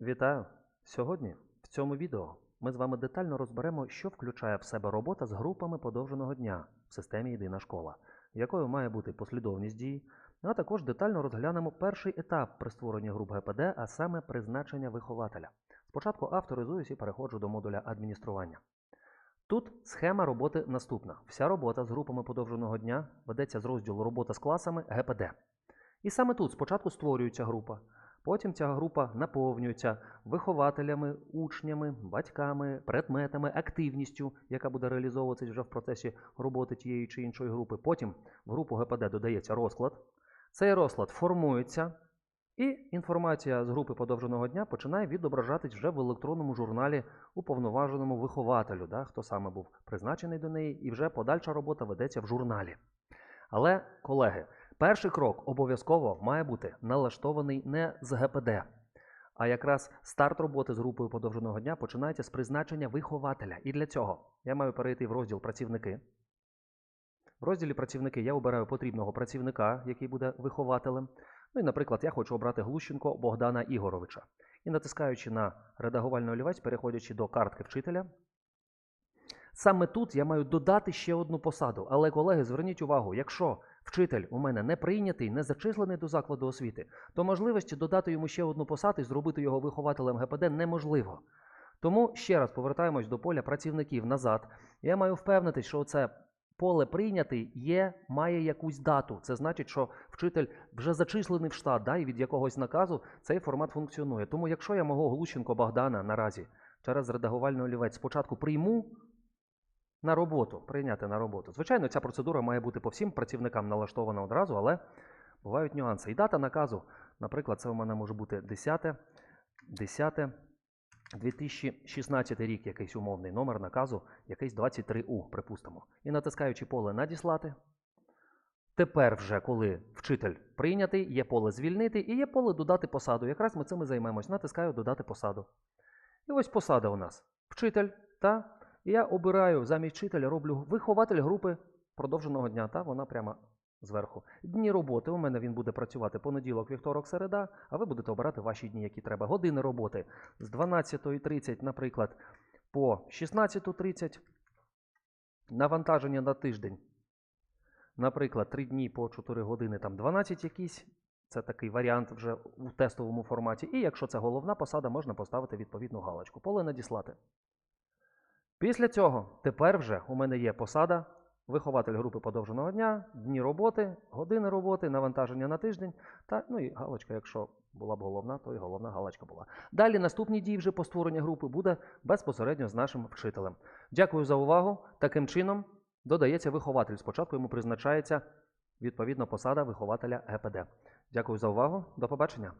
Вітаю! Сьогодні в цьому відео ми з вами детально розберемо, що включає в себе робота з групами подовженого дня в системі Єдина школа, якою має бути послідовність дій, а також детально розглянемо перший етап при створенні груп ГПД, а саме призначення вихователя. Спочатку авторизуюсь і переходжу до модуля адміністрування. Тут схема роботи наступна. Вся робота з групами подовженого дня ведеться з розділу робота з класами ГПД. І саме тут спочатку створюється група, потім ця група наповнюється вихователями, учнями, батьками, предметами, активністю, яка буде реалізовуватися вже в процесі роботи тієї чи іншої групи. Потім в групу ГПД додається розклад. Цей розклад формується, і інформація з групи подовженого дня починає відображатись вже в електронному журналі уповноваженому вихователю, да, хто саме був призначений до неї, і вже подальша робота ведеться в журналі. Але, колеги, перший крок обов'язково має бути налаштований не з ГПД, а якраз старт роботи з групою подовженого дня починається з призначення вихователя. І для цього я маю перейти в розділ працівники. В розділі працівники я обираю потрібного працівника, який буде вихователем. Ну і, наприклад, я хочу обрати Глущенко Богдана Ігоровича. І натискаючи на редагувальний олівець, переходячи до картки вчителя, саме тут я маю додати ще одну посаду. Але, колеги, зверніть увагу, якщо вчитель у мене не прийнятий, не зачислений до закладу освіти, то можливості додати йому ще одну посаду і зробити його вихователем ГПД неможливо. Тому ще раз повертаємось до поля працівників назад. Я маю впевнитись, що це поле прийнятий є, має якусь дату. Це значить, що вчитель вже зачислений в штат, да, і від якогось наказу цей формат функціонує. Тому, якщо я мого Глущенко Богдана наразі через редагувальний олівець спочатку прийму на роботу, прийняти на роботу. Звичайно, ця процедура має бути по всім працівникам налаштована одразу, але бувають нюанси. І дата наказу, наприклад, це у мене може бути 10, 10 2016 рік, якийсь умовний номер наказу, якийсь 23У, припустимо. І натискаючи поле Надіслати. Тепер, вже, коли вчитель прийнятий, є поле звільнити і є поле додати посаду. Якраз ми цим і займемось. Натискаю додати посаду. І ось посада у нас. Вчитель, та і я обираю замість вчителя, роблю вихователь групи продовженого дня. Та вона прямо зверху. Дні роботи. У мене він буде працювати понеділок, вівторок, середа, а ви будете обирати ваші дні, які треба. Години роботи з 12.30, наприклад, по 16.30. Навантаження на тиждень. Наприклад, 3 дні по 4 години, там 12 якісь. Це такий варіант вже у тестовому форматі. І якщо це головна посада, можна поставити відповідну галочку. Поле надіслати. Після цього тепер вже у мене є посада, вихователь групи подовженого дня, дні роботи, години роботи, навантаження на тиждень, та, ну і галочка, якщо була б головна, то і головна галочка була. Далі наступні дії вже по створенню групи буде безпосередньо з нашим вчителем. Дякую за увагу. Таким чином додається вихователь. Спочатку йому призначається відповідно посада вихователя ГПД. Дякую за увагу. До побачення.